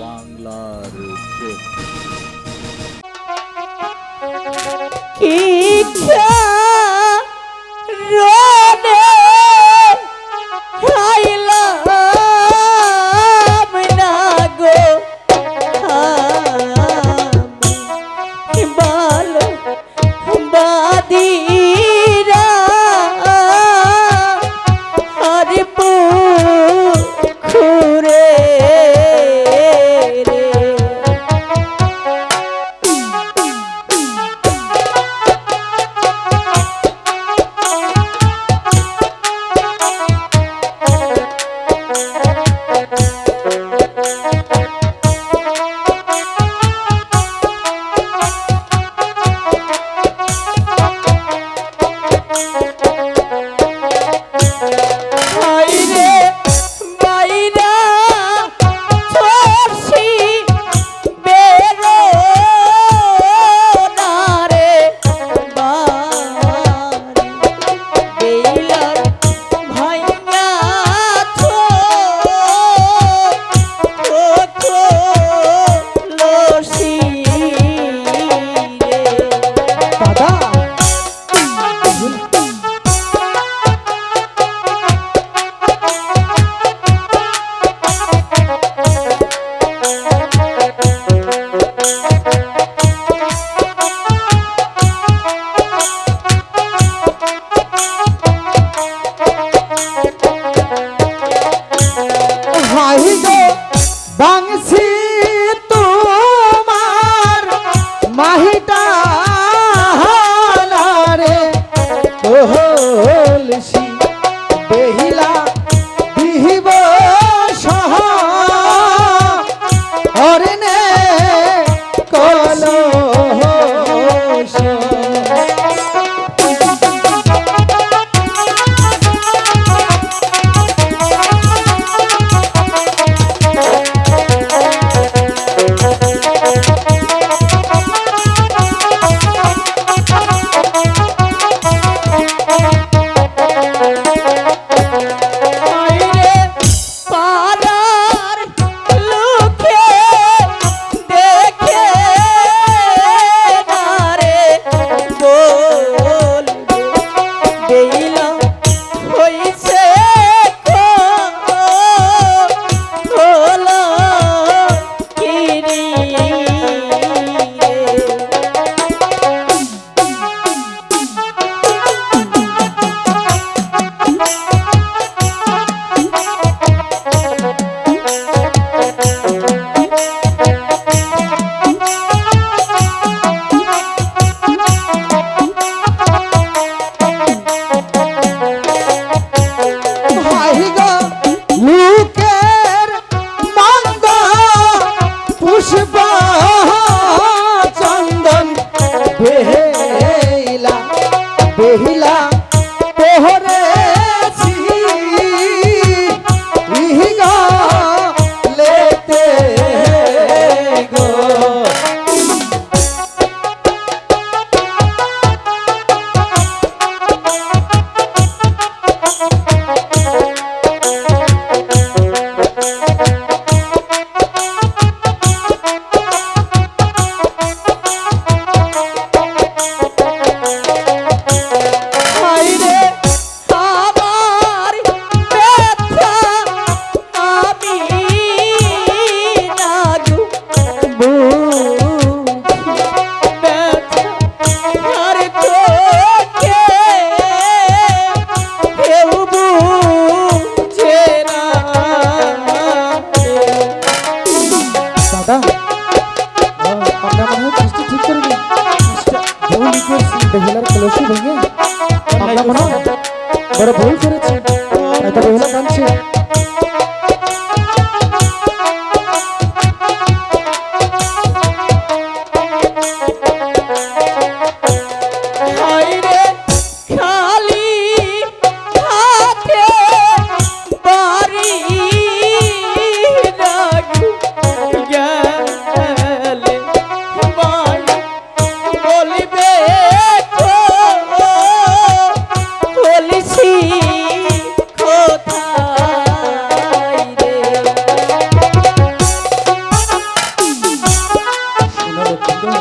বাংলার কে বাংসি তোমার মাহিটা রে ওহলসি দেহিলা দিহিবা। আমরা কাজটি ঠিক বড় ভুল করেছি এত বেহুলা কাঁদছে।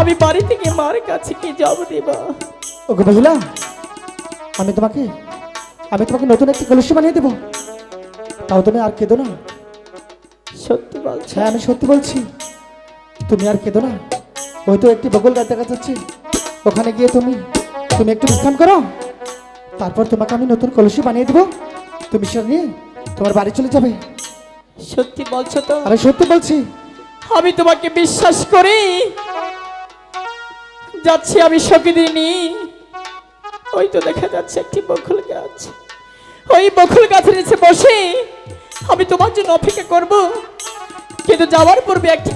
আমি বাড়ি থেকে মার কাছে কি জব দেব? ওগো বেহুলা আমি তোমাকে আমি তোমাকে নতুন একটি কলসি বানিয়ে দেবো। তাও তুমি আর কেঁদো না। সত্যি বলছো? হ্যাঁ আমি সত্যি বলছি। তুমি আর কেঁদো না। ওই তো একটি বগল গাছ দেখা যাচ্ছে। ওখানে গিয়ে তুমি তুমি একটু বিশ্রাম করো। তারপর তোমাকে আমি নতুন কলসি বানিয়ে দেবো। তুমি সেটা নিয়ে তোমার বাড়ি চলে যাবে। সত্যি বলছো তো? আমি সত্যি বলছি। আমি তোমাকে বিশ্বাস করি। যাচ্ছি আমি সকিদিনী ওই তো দেখা যাচ্ছে একটি বকুল গাছ। ওই বকুল গাছের নিচে বসে আমি তোমার জন্য অপেক্ষা করব। কিন্তু যাওয়ার পূর্বে একটি